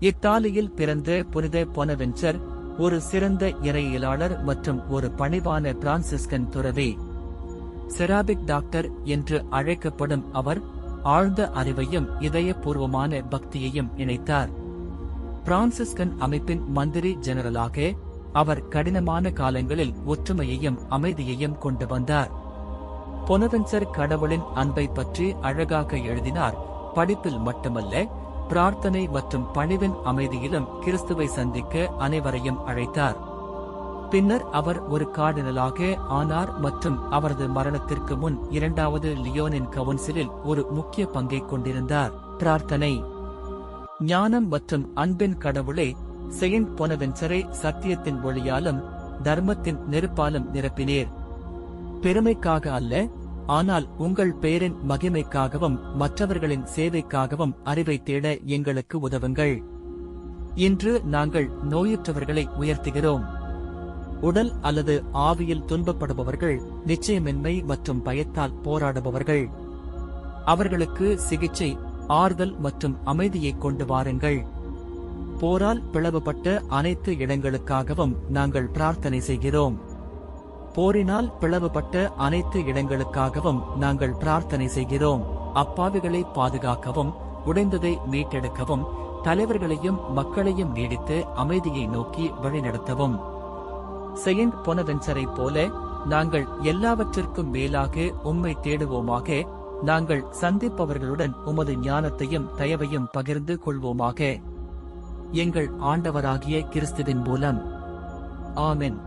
இத்தாலியில் பிறந்த புனித பொனவென்ச்சர் ஒரு சிறந்த இறையியலாளர் மற்றும் ஒரு பணிவான பிரான்சிஸ்கன் துறவி. செராபிக் டாக்டர் என்று அழைக்கப்படும் அவர் ஆழ்ந்த அறிவையும் இதயபூர்வமான பக்தியையும் இணைத்தார். பிரான்சிஸ்கன் அமைப்பின் மந்திரி ஜெனரலாக அவர் கடினமான காலங்களில் ஒற்றுமையையும் அமைதியையும் கொண்டு வந்தார். பொனவென்சர் கடவுளின் அன்பை பற்றி அழகாக எழுதினார் படிப்பில் மட்டுமல்ல பிரார்த்தனை மற்றும் பணிவின் அமைதியிலும் கிறிஸ்துவை சந்திக்க அனைவரையும் அழைத்தார். பின்னர் அவர் ஒரு கார்டினலாக ஆனார் மற்றும் அவரது மரணத்திற்கு முன் இரண்டாவது லியோனின் கவுன்சிலில் ஒரு முக்கிய பங்கை கொண்டிருந்தார். பிரார்த்தனை. ஞானம் மற்றும் அன்பின் கடவுளே செயின்ட் பொனவென்சரை சத்தியத்தின் ஒளியாலும் தர்மத்தின் நெருப்பாலும் நிரப்பினேர். பெருமைக்காக அல்ல ஆனால் உங்கள் பெயரின் மகிமைக்காகவும் மற்றவர்களின் சேவைக்காகவும் அறிவை தேட எங்களுக்கு உதவுங்கள். இன்று நாங்கள் நோயுற்றவர்களை உயர்த்துகிறோம். உடல் அல்லது ஆவியில் துன்பப்படுபவர்கள் நிச்சயமின்மை மற்றும் பயத்தால் போராடுபவர்கள். அவர்களுக்கு சிகிச்சை ஆறுதல் மற்றும் அமைதியை கொண்டு வாருங்கள். போரால் பிளவுபட்ட அனைத்து இடங்களுக்காகவும் நாங்கள் பிரார்த்தனை செய்கிறோம். போரினால் பிளவுபட்ட அனைத்து இடங்களுக்காகவும் நாங்கள் பிரார்த்தனை செய்கிறோம். அப்பாவிகளை பாதுகாக்கவும் உடைந்ததை மீட்டெடுக்கவும் தலைவர்களையும் மக்களையும் நீடித்து அமைதியை நோக்கி வழிநடத்தவும். செயின்ட் பொனவென்சரை போல நாங்கள் எல்லாவற்றிற்கும் மேலாக உம்மை தேடுவோமாக நாங்கள் சந்திப்பவர்களுடன் உமது ஞானத்தையும் தயவையும் பகிர்ந்து கொள்வோமாக. எங்கள் ஆண்டவராகிய கிறிஸ்துவின் மூலம். ஆமென்.